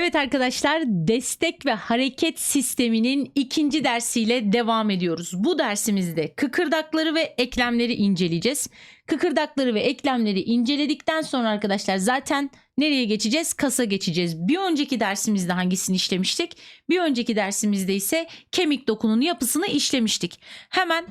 Evet arkadaşlar destek ve hareket sisteminin ikinci dersiyle devam ediyoruz. Bu dersimizde kıkırdakları ve eklemleri inceleyeceğiz. Kıkırdakları ve eklemleri inceledikten sonra arkadaşlar zaten nereye geçeceğiz? Kasa geçeceğiz. Bir önceki dersimizde hangisini işlemiştik? Bir önceki dersimizde ise kemik dokunun yapısını işlemiştik. Hemen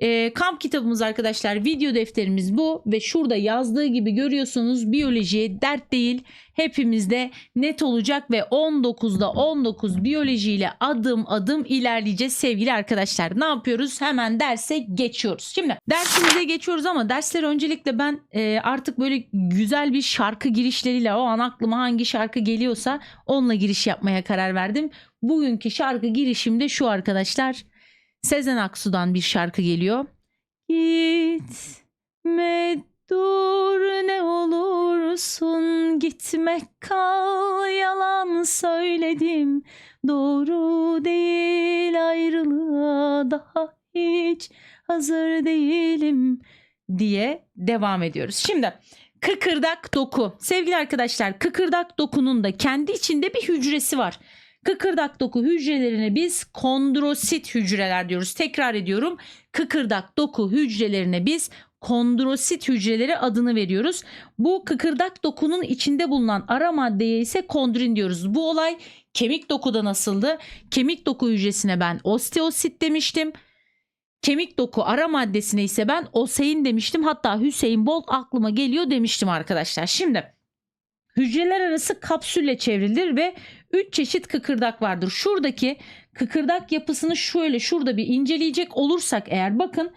e, kamp kitabımız arkadaşlar video defterimiz bu ve şurada yazdığı gibi görüyorsunuz biyolojiye dert değil hepimizde net olacak ve 19'da 19 biyolojiyle adım adım ilerleyeceğiz sevgili arkadaşlar. Ne yapıyoruz? Hemen derse geçiyoruz. Şimdi dersimize geçiyoruz ama dersler öncelikle ben e, artık böyle güzel bir şarkı girişleriyle o an aklıma hangi şarkı geliyorsa onunla giriş yapmaya karar verdim. Bugünkü şarkı girişimde şu arkadaşlar. Sezen Aksu'dan bir şarkı geliyor. Gitme dur ne olursun gitme kal yalan söyledim doğru değil ayrılığa daha hiç hazır değilim diye devam ediyoruz. Şimdi kıkırdak doku sevgili arkadaşlar kıkırdak dokunun da kendi içinde bir hücresi var. Kıkırdak doku hücrelerine biz kondrosit hücreler diyoruz. Tekrar ediyorum. Kıkırdak doku hücrelerine biz kondrosit hücreleri adını veriyoruz. Bu kıkırdak dokunun içinde bulunan ara maddeye ise kondrin diyoruz. Bu olay kemik dokuda nasıldı? Kemik doku hücresine ben osteosit demiştim. Kemik doku ara maddesine ise ben osein demiştim. Hatta Hüseyin Bolt aklıma geliyor demiştim arkadaşlar. Şimdi hücreler arası kapsülle çevrilir ve 3 çeşit kıkırdak vardır. Şuradaki kıkırdak yapısını şöyle şurada bir inceleyecek olursak eğer bakın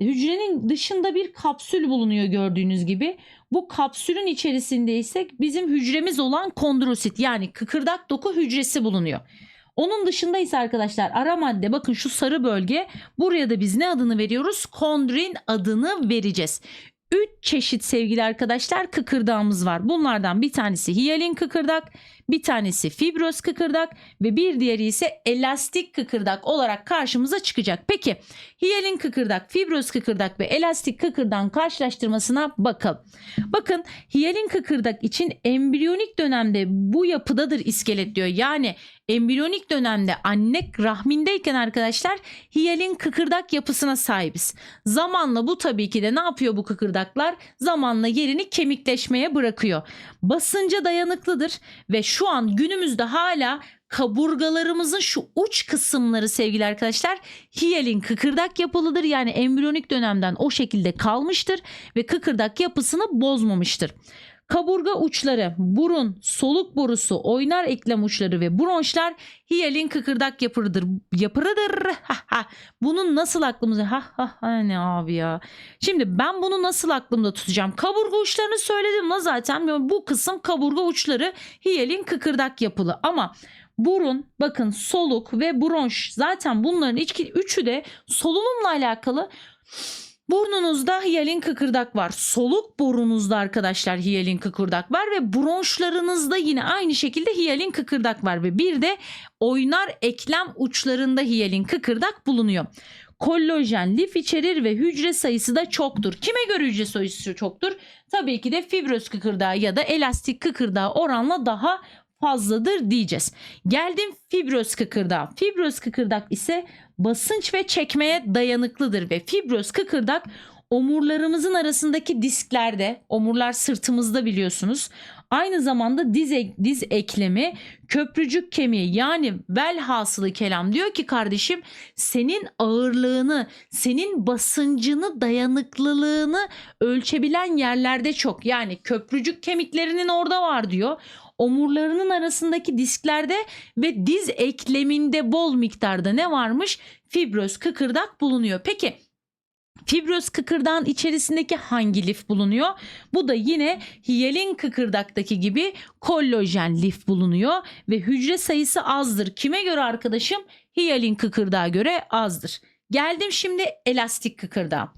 hücrenin dışında bir kapsül bulunuyor gördüğünüz gibi. Bu kapsülün içerisinde ise bizim hücremiz olan kondrosit yani kıkırdak doku hücresi bulunuyor. Onun dışında ise arkadaşlar ara madde bakın şu sarı bölge buraya da biz ne adını veriyoruz? Kondrin adını vereceğiz. 3 çeşit sevgili arkadaşlar kıkırdağımız var. Bunlardan bir tanesi hiyalin kıkırdak, bir tanesi fibroz kıkırdak ve bir diğeri ise elastik kıkırdak olarak karşımıza çıkacak. Peki hiyalin kıkırdak, fibroz kıkırdak ve elastik kıkırdağın karşılaştırmasına bakalım. Bakın hiyalin kıkırdak için embriyonik dönemde bu yapıdadır iskelet diyor. Yani embriyonik dönemde anne rahmindeyken arkadaşlar hiyalin kıkırdak yapısına sahibiz. Zamanla bu tabii ki de ne yapıyor bu kıkırdaklar? Zamanla yerini kemikleşmeye bırakıyor. Basınca dayanıklıdır ve şu an günümüzde hala kaburgalarımızın şu uç kısımları sevgili arkadaşlar hiyalin kıkırdak yapılıdır. Yani embriyonik dönemden o şekilde kalmıştır ve kıkırdak yapısını bozmamıştır. Kaburga uçları, burun, soluk borusu, oynar eklem uçları ve bronşlar hiyalin kıkırdak yapırıdır. Yapırıdır. Bunun nasıl aklımıza? Ha ha ha ne abi ya. Şimdi ben bunu nasıl aklımda tutacağım? Kaburga uçlarını söyledim la zaten. Bu kısım kaburga uçları hiyalin kıkırdak yapılı ama burun, bakın soluk ve bronş zaten bunların içki, üçü de solunumla alakalı. Burnunuzda hiyalin kıkırdak var. Soluk borunuzda arkadaşlar hiyalin kıkırdak var ve bronşlarınızda yine aynı şekilde hiyalin kıkırdak var ve bir de oynar eklem uçlarında hiyalin kıkırdak bulunuyor. Kollajen lif içerir ve hücre sayısı da çoktur. Kime göre hücre sayısı çoktur? Tabii ki de fibroz kıkırdağı ya da elastik kıkırdağı oranla daha fazladır diyeceğiz. Geldim fibroz kıkırdağı. Fibroz kıkırdak ise basınç ve çekmeye dayanıklıdır ve fibroz kıkırdak omurlarımızın arasındaki disklerde, omurlar sırtımızda biliyorsunuz. Aynı zamanda diz, diz eklemi, köprücük kemiği yani velhasılı kelam diyor ki kardeşim senin ağırlığını, senin basıncını, dayanıklılığını ölçebilen yerlerde çok. Yani köprücük kemiklerinin orada var diyor omurlarının arasındaki disklerde ve diz ekleminde bol miktarda ne varmış? Fibroz kıkırdak bulunuyor. Peki Fibroz kıkırdağın içerisindeki hangi lif bulunuyor? Bu da yine hiyalin kıkırdaktaki gibi kollajen lif bulunuyor ve hücre sayısı azdır. Kime göre arkadaşım? Hiyalin kıkırdağa göre azdır. Geldim şimdi elastik kıkırdağa.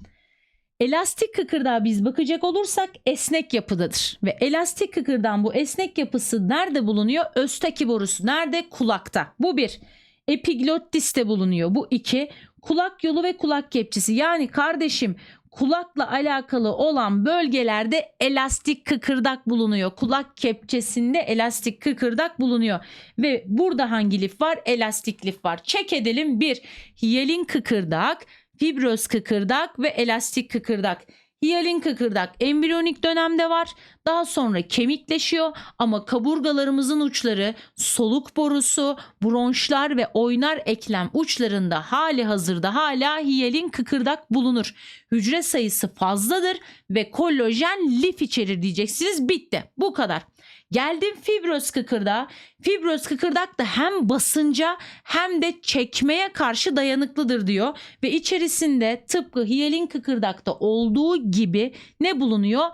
Elastik kıkırdağa biz bakacak olursak esnek yapıdadır. Ve elastik kıkırdağın bu esnek yapısı nerede bulunuyor? Östaki borusu nerede? Kulakta. Bu bir. Epiglottis'te bulunuyor. Bu iki. Kulak yolu ve kulak kepçesi. Yani kardeşim kulakla alakalı olan bölgelerde elastik kıkırdak bulunuyor. Kulak kepçesinde elastik kıkırdak bulunuyor. Ve burada hangi lif var? Elastik lif var. Çek edelim. Bir, hiyalin kıkırdak, fibroz kıkırdak ve elastik kıkırdak. Hiyalin kıkırdak embriyonik dönemde var. Daha sonra kemikleşiyor ama kaburgalarımızın uçları, soluk borusu, bronşlar ve oynar eklem uçlarında hali hazırda hala hiyalin kıkırdak bulunur. Hücre sayısı fazladır ve kollajen lif içerir diyeceksiniz. Bitti. Bu kadar. Geldim fibroz kıkırdağa. Fibroz kıkırdak da hem basınca hem de çekmeye karşı dayanıklıdır diyor. Ve içerisinde tıpkı hiyalin kıkırdakta olduğu gibi ne bulunuyor?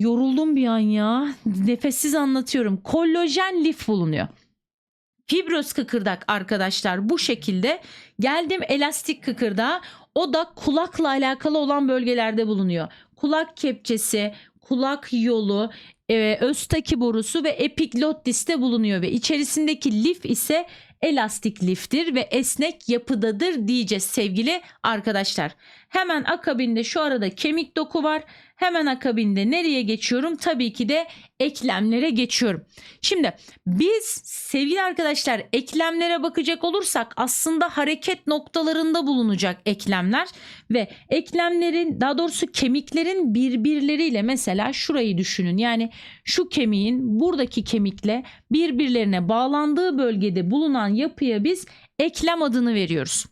Yoruldum bir an ya. Nefessiz anlatıyorum. Kollajen lif bulunuyor. Fibroz kıkırdak arkadaşlar bu şekilde. Geldim elastik kıkırdağa. O da kulakla alakalı olan bölgelerde bulunuyor. Kulak kepçesi, kulak yolu, e, öztaki borusu ve epiglottis'te bulunuyor ve içerisindeki lif ise elastik liftir ve esnek yapıdadır diyeceğiz sevgili arkadaşlar. Hemen akabinde şu arada kemik doku var. Hemen akabinde nereye geçiyorum? Tabii ki de eklemlere geçiyorum. Şimdi biz sevgili arkadaşlar eklemlere bakacak olursak aslında hareket noktalarında bulunacak eklemler ve eklemlerin daha doğrusu kemiklerin birbirleriyle mesela şurayı düşünün. Yani şu kemiğin buradaki kemikle birbirlerine bağlandığı bölgede bulunan yapıya biz eklem adını veriyoruz.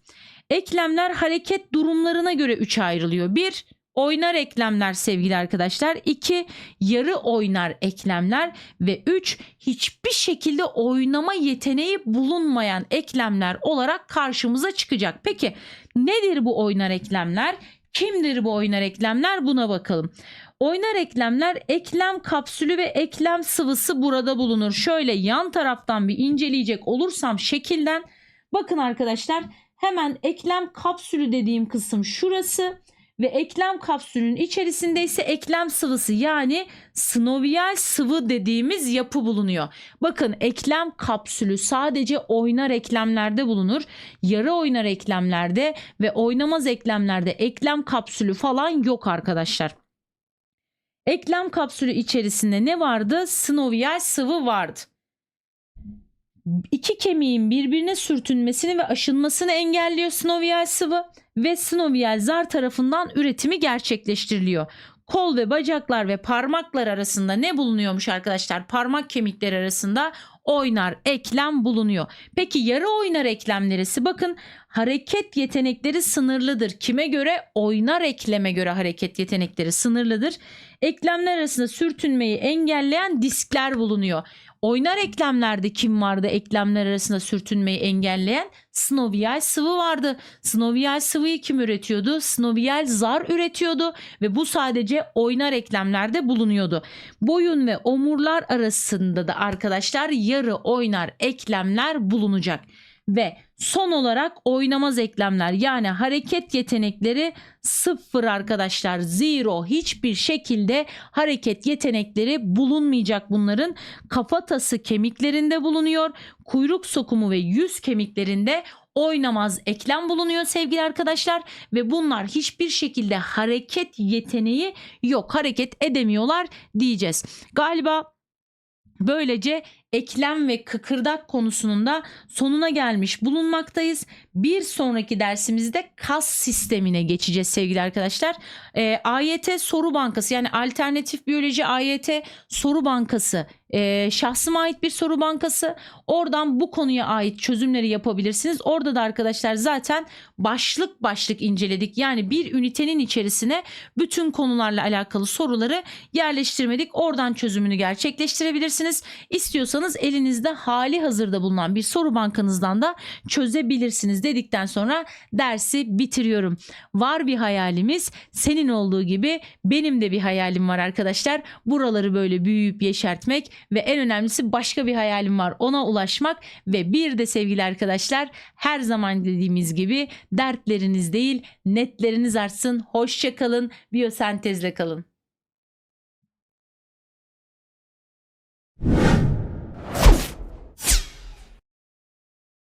Eklemler hareket durumlarına göre üçe ayrılıyor. Bir, oynar eklemler sevgili arkadaşlar. 2 yarı oynar eklemler ve 3 hiçbir şekilde oynama yeteneği bulunmayan eklemler olarak karşımıza çıkacak. Peki nedir bu oynar eklemler? Kimdir bu oynar eklemler? Buna bakalım. Oynar eklemler eklem kapsülü ve eklem sıvısı burada bulunur. Şöyle yan taraftan bir inceleyecek olursam şekilden bakın arkadaşlar hemen eklem kapsülü dediğim kısım şurası ve eklem kapsülünün içerisinde ise eklem sıvısı yani sinovial sıvı dediğimiz yapı bulunuyor. Bakın eklem kapsülü sadece oynar eklemlerde bulunur. Yarı oynar eklemlerde ve oynamaz eklemlerde eklem kapsülü falan yok arkadaşlar. Eklem kapsülü içerisinde ne vardı? Sinovial sıvı vardı. İki kemiğin birbirine sürtünmesini ve aşınmasını engelliyor sinovial sıvı ve sinovial zar tarafından üretimi gerçekleştiriliyor. Kol ve bacaklar ve parmaklar arasında ne bulunuyormuş arkadaşlar? Parmak kemikleri arasında oynar eklem bulunuyor. Peki yarı oynar eklem neresi? Bakın hareket yetenekleri sınırlıdır. Kime göre? Oynar ekleme göre hareket yetenekleri sınırlıdır. Eklemler arasında sürtünmeyi engelleyen diskler bulunuyor. Oynar eklemlerde kim vardı eklemler arasında sürtünmeyi engelleyen? Sinovial sıvı vardı. Sinovial sıvıyı kim üretiyordu? Sinovial zar üretiyordu ve bu sadece oynar eklemlerde bulunuyordu. Boyun ve omurlar arasında da arkadaşlar yarı oynar eklemler bulunacak. Ve son olarak oynamaz eklemler yani hareket yetenekleri sıfır arkadaşlar. Zero hiçbir şekilde hareket yetenekleri bulunmayacak bunların. Kafatası kemiklerinde bulunuyor. Kuyruk sokumu ve yüz kemiklerinde oynamaz eklem bulunuyor sevgili arkadaşlar ve bunlar hiçbir şekilde hareket yeteneği yok. Hareket edemiyorlar diyeceğiz. Galiba Böylece eklem ve kıkırdak konusunun da sonuna gelmiş bulunmaktayız. Bir sonraki dersimizde kas sistemine geçeceğiz sevgili arkadaşlar. E, AYT soru bankası yani alternatif biyoloji AYT soru bankası e, şahsıma ait bir soru bankası. Oradan bu konuya ait çözümleri yapabilirsiniz. Orada da arkadaşlar zaten başlık başlık inceledik. Yani bir ünitenin içerisine bütün konularla alakalı soruları yerleştirmedik. Oradan çözümünü gerçekleştirebilirsiniz. İstiyorsanız elinizde hali hazırda bulunan bir soru bankanızdan da çözebilirsiniz dedikten sonra dersi bitiriyorum. Var bir hayalimiz senin olduğu gibi benim de bir hayalim var arkadaşlar. Buraları böyle büyüyüp yeşertmek ve en önemlisi başka bir hayalim var ona ulaşmak ve bir de sevgili arkadaşlar her zaman dediğimiz gibi dertleriniz değil netleriniz artsın. Hoşça kalın. Biyosentezle kalın.